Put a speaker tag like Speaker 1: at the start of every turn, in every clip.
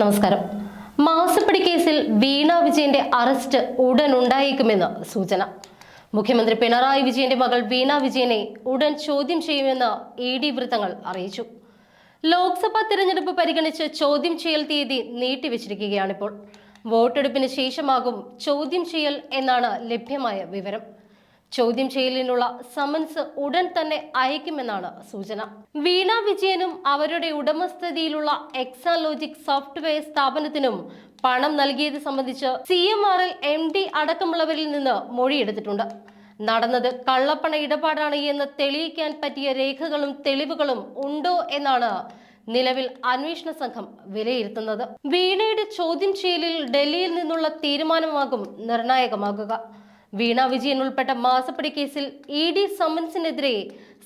Speaker 1: നമസ്കാരം. മാസപ്പടി കേസിൽ വീണ വിജയന്റെ അറസ്റ്റ് ഉടൻ ഉണ്ടായേക്കുമെന്ന് സൂചന. മുഖ്യമന്ത്രി പിണറായി വിജയന്റെ മകൾ വീണ വിജയനെ ഉടൻ ചോദ്യം ചെയ്യുമെന്ന് ഇ ഡി വൃത്തങ്ങൾ അറിയിച്ചു. ലോക്സഭാ തിരഞ്ഞെടുപ്പ് പരിഗണിച്ച് ചോദ്യം ചെയ്യൽ തീയതി നീട്ടിവെച്ചിരിക്കുകയാണിപ്പോൾ. വോട്ടെടുപ്പിന് ശേഷമാകും ചോദ്യം ചെയ്യൽ എന്നാണ് ലഭ്യമായ വിവരം. ചോദ്യം ചെയ്യലിനുള്ള സമൻസ് ഉടൻ തന്നെ അയക്കുമെന്നാണ് സൂചന. വീണ വിജയനും അവരുടെ ഉടമസ്ഥതയിലുള്ള എക്സാലോജിക് സോഫ്റ്റ്വെയർ സ്ഥാപനത്തിനും പണം നൽകിയത് സംബന്ധിച്ച് C M R L M D അടക്കമുള്ളവരിൽ നിന്ന് മൊഴിയെടുത്തിട്ടുണ്ട്. നടന്നത് കള്ളപ്പണ ഇടപാടാണ് എന്ന് തെളിയിക്കാൻ പറ്റിയ രേഖകളും തെളിവുകളും ഉണ്ടോ എന്നാണ് നിലവിൽ അന്വേഷണ സംഘം വിലയിരുത്തുന്നത്. വീണയുടെ ചോദ്യം ചെയ്യലിൽ ഡൽഹിയിൽ നിന്നുള്ള തീരുമാനമാകും നിർണായകമാകുക. വീണ വിജയൻ ഉൾപ്പെട്ട മാസപ്പടി കേസിൽ E D സമൻസിനെതിരെ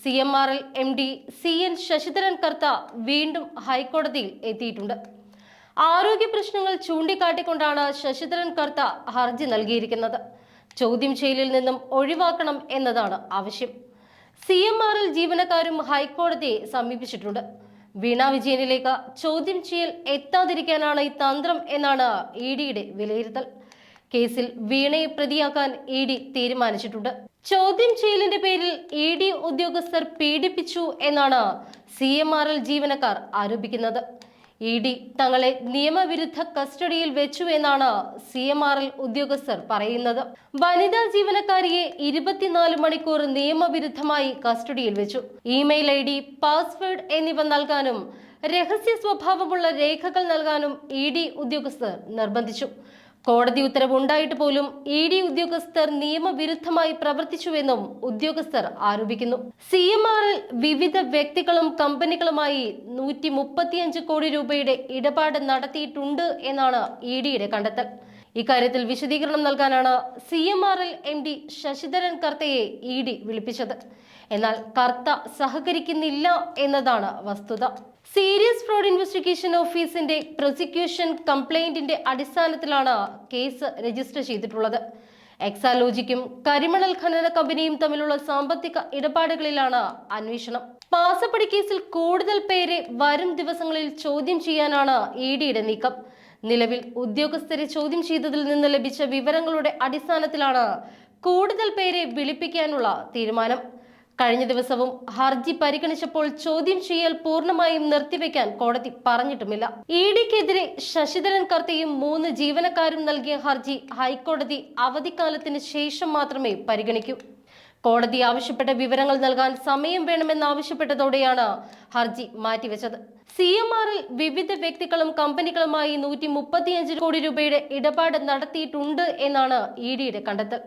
Speaker 1: C M R L M D C N Sasidharan Kartha വീണ്ടും ഹൈക്കോടതിയിൽ എത്തിയിട്ടുണ്ട്. ആരോഗ്യ പ്രശ്നങ്ങൾ ചൂണ്ടിക്കാട്ടിക്കൊണ്ടാണ് ശശിധരൻ കർത്ത ഹർജി നൽകിയിരിക്കുന്നത്. ചോദ്യം ചെയ്യലിൽ നിന്നും ഒഴിവാക്കണം എന്നതാണ് ആവശ്യം. സി എം ആർ എൽ ജീവനക്കാരും ഹൈക്കോടതിയെ സമീപിച്ചിട്ടുണ്ട്. വീണ വിജയനിലേക്ക് ചോദ്യം ചെയ്യൽ എത്താതിരിക്കാനാണ് ഈ തന്ത്രം എന്നാണ് ഇ ഡിയുടെ വിലയിരുത്തൽ. കേസിൽ വീണയെ പ്രതിയാക്കാൻ ഇ ഡി തീരുമാനിച്ചിട്ടുണ്ട്. ചോദ്യം ചെയ്യലിന്റെ പേരിൽ ഇ ഡി ഉദ്യോഗസ്ഥർ പീഡിപ്പിച്ചു എന്നാണ് സി എം ആർ എൽ ജീവനക്കാർ ആരോപിക്കുന്നത്. ഇ ഡി തങ്ങളെ നിയമവിരുദ്ധ കസ്റ്റഡിയിൽ വെച്ചു എന്നാണ് സി എം ആർ എൽ ഉദ്യോഗസ്ഥർ പറയുന്നത്. വനിതാ ജീവനക്കാരിയെ ഇരുപത്തിനാല് മണിക്കൂർ നിയമവിരുദ്ധമായി കസ്റ്റഡിയിൽ വെച്ചു. ഇമെയിൽ ഐ ഡി പാസ്വേഡ് എന്നിവ നൽകാനും രഹസ്യ സ്വഭാവമുള്ള രേഖകൾ നൽകാനും ഇ ഡി ഉദ്യോഗസ്ഥർ നിർബന്ധിച്ചു. കോടതി ഉത്തരവ് ഉണ്ടായിട്ട് പോലും ഇ ഡി ഉദ്യോഗസ്ഥർ നിയമവിരുദ്ധമായി പ്രവർത്തിച്ചുവെന്നും ഉദ്യോഗസ്ഥർ ആരോപിക്കുന്നു. സി എം ആറിൽ വിവിധ വ്യക്തികളും കമ്പനികളുമായി നൂറ്റി മുപ്പത്തിയഞ്ച് കോടി രൂപയുടെ ഇടപാട് നടത്തിയിട്ടുണ്ട് എന്നാണ് ഇ ഡിയുടെ കണ്ടെത്തൽ. ഇക്കാര്യത്തിൽ വിശദീകരണം നൽകാനാണ് C M R L M D Sasidharan കർത്തയെ E D വിളിപ്പിച്ചത്. എന്നാൽ കർത്ത സഹകരിക്കുന്നില്ല എന്നതാണ് വസ്തുത. സീരിയസ് ഫ്രോഡ് ഇൻവെസ്റ്റിഗേഷൻ ഓഫീസിന്റെ പ്രോസിക്യൂഷൻ കംപ്ലൈന്റിന്റെ അടിസ്ഥാനത്തിലാണ് കേസ് രജിസ്റ്റർ ചെയ്തിട്ടുള്ളത്. എക്സാലോജിക്കും കരിമണൽ ഖനന കമ്പനിയും തമ്മിലുള്ള സാമ്പത്തിക ഇടപാടുകളിലാണ് അന്വേഷണം. പാസപ്പടി കേസിൽ കൂടുതൽ പേരെ വരും ദിവസങ്ങളിൽ ചോദ്യം ചെയ്യാനാണ് ഇ ഡിയുടെ നീക്കം. നിലവിൽ ഉദ്യോഗസ്ഥരെ ചോദ്യം ചെയ്തതിൽ നിന്ന് ലഭിച്ച വിവരങ്ങളുടെ അടിസ്ഥാനത്തിലാണ് കൂടുതൽ പേരെ വിളിപ്പിക്കാനുള്ള തീരുമാനം. കഴിഞ്ഞ ദിവസവും ഹർജി പരിഗണിച്ചപ്പോൾ ചോദ്യം ചെയ്യൽ പൂർണമായും നിർത്തിവെക്കാൻ കോടതി പറഞ്ഞിട്ടുമില്ല. ഇ ഡിക്കെതിരെ ശശിധരൻ കർത്തയും മൂന്ന് ജീവനക്കാരും നൽകിയ ഹർജി ഹൈക്കോടതി അവധിക്കാലത്തിന് ശേഷം മാത്രമേ പരിഗണിക്കൂ. കോടതി ആവശ്യപ്പെട്ട വിവരങ്ങൾ നൽകാൻ സമയം വേണമെന്നാവശ്യപ്പെട്ടതോടെയാണ് ഹർജി മാറ്റിവെച്ചത്. സി എം ആറിൽ വിവിധ വ്യക്തികളും കമ്പനികളുമായി നൂറ്റി മുപ്പത്തിയഞ്ച് കോടി രൂപയുടെ ഇടപാട് നടത്തിയിട്ടുണ്ട് എന്നാണ് ഇ ഡിയുടെ കണ്ടെത്തൽ.